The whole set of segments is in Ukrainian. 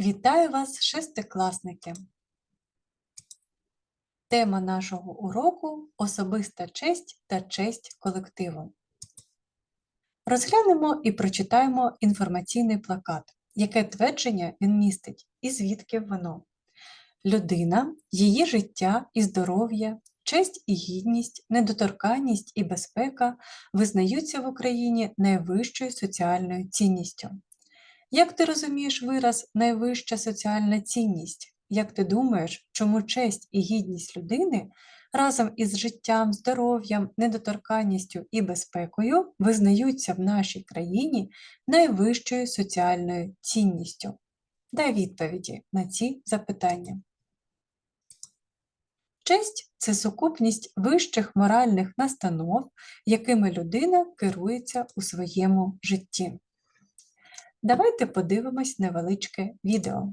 Вітаю вас, шестикласники! Тема нашого уроку особиста честь та честь колективу. Розглянемо і прочитаємо інформаційний плакат, яке твердження він містить і звідки воно. Людина, її життя і здоров'я, честь і гідність, недоторканність і безпека визнаються в Україні найвищою соціальною цінністю. Як ти розумієш вираз найвища соціальна цінність? Як ти думаєш, чому честь і гідність людини разом із життям, здоров'ям, недоторканністю і безпекою визнаються в нашій країні найвищою соціальною цінністю? Дай відповіді на ці запитання. Честь це сукупність вищих моральних настанов, якими людина керується у своєму житті. Давайте подивимось невеличке відео.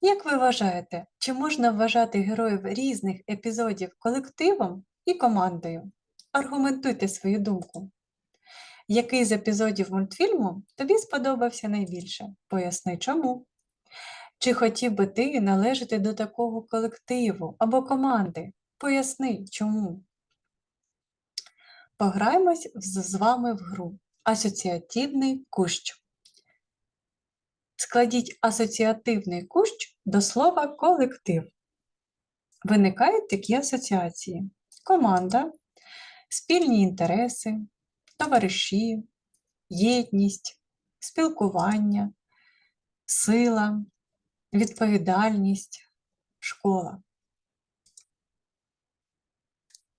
Як ви вважаєте, чи можна вважати героїв різних епізодів колективом і командою? Аргументуйте свою думку. Який з епізодів мультфільму тобі сподобався найбільше? Поясни чому. Чи хотів би ти належати до такого колективу або команди? Поясни чому. Пограємось з вами в гру Асоціативний кущ. Складіть асоціативний кущ до слова колектив. Виникають такі асоціації: команда, спільні інтереси, товариші, єдність, спілкування, сила, відповідальність, школа.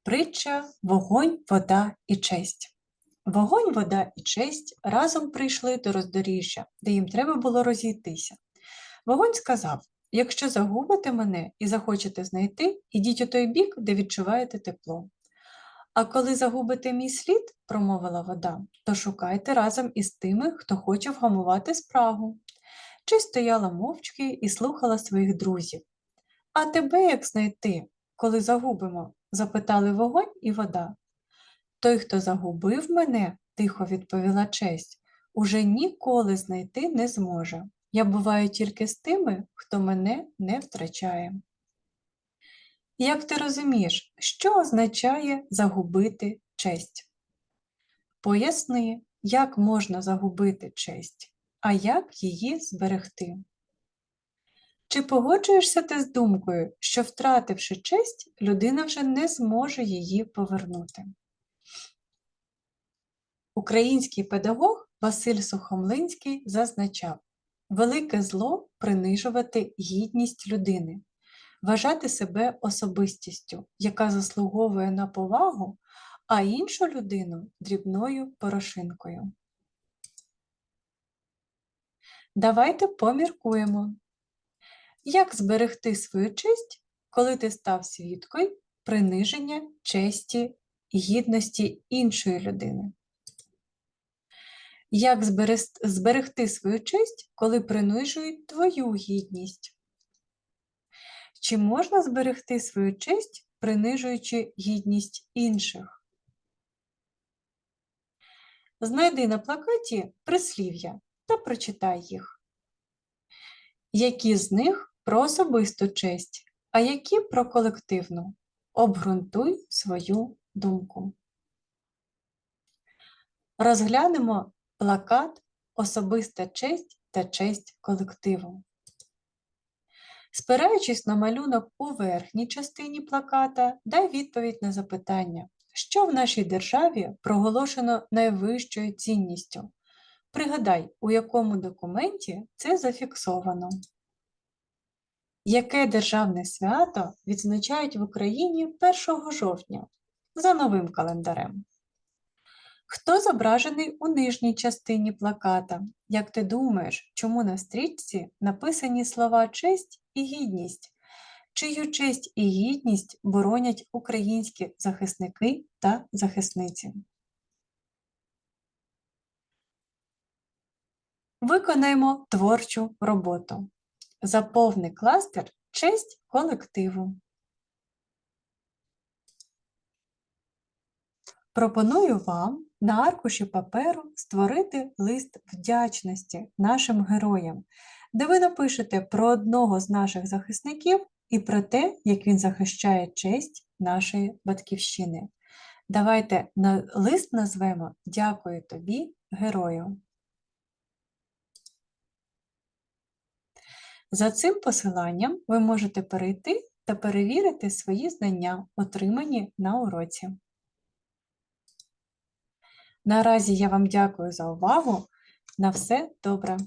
Притча Вогонь, вода і честь. Вогонь, вода і честь разом прийшли до роздоріжжя, де їм треба було розійтися. Вогонь сказав: Якщо загубите мене і захочете знайти, ідіть у той бік, де відчуваєте тепло. А коли загубите мій слід, промовила вода, то шукайте разом із тими, хто хоче вгамувати спрагу. Чи стояла мовчки і слухала своїх друзів. А тебе як знайти, коли загубимо? запитали вогонь і вода. Той, хто загубив мене, тихо відповіла честь, уже ніколи знайти не зможе. Я буваю тільки з тими, хто мене не втрачає. Як ти розумієш, що означає загубити честь? Поясни, як можна загубити честь, а як її зберегти. Чи погоджуєшся ти з думкою, що, втративши честь, людина вже не зможе її повернути? Український педагог Василь Сухомлинський зазначав, велике зло принижувати гідність людини, вважати себе особистістю, яка заслуговує на повагу, а іншу людину дрібною порошинкою. Давайте поміркуємо, як зберегти свою честь, коли ти став свідкою приниження честі і гідності іншої людини. Як зберегти свою честь, коли принижують твою гідність? Чи можна зберегти свою честь, принижуючи гідність інших? Знайди на плакаті прислів'я та прочитай їх. Які з них про особисту честь, а які про колективну? Обґрунтуй свою думку. Розглянемо плакат Особиста честь та честь колективу. Спираючись на малюнок у верхній частині плаката, дай відповідь на запитання, що в нашій державі проголошено найвищою цінністю. Пригадай, у якому документі це зафіксовано. Яке державне свято відзначають в Україні 1 жовтня за новим календарем? Хто зображений у нижній частині плаката? Як ти думаєш, чому на стрічці написані слова честь і гідність? Чию честь і гідність боронять українські захисники та захисниці? Виконаємо творчу роботу. Заповни кластер честь колективу. Пропоную вам на аркуші паперу створити лист вдячності нашим героям, де ви напишете про одного з наших захисників і про те, як він захищає честь нашої батьківщини. Давайте на лист назвемо Дякую тобі, герою. За цим посиланням ви можете перейти та перевірити свої знання, отримані на уроці. Наразі я вам дякую за увагу. На все добре!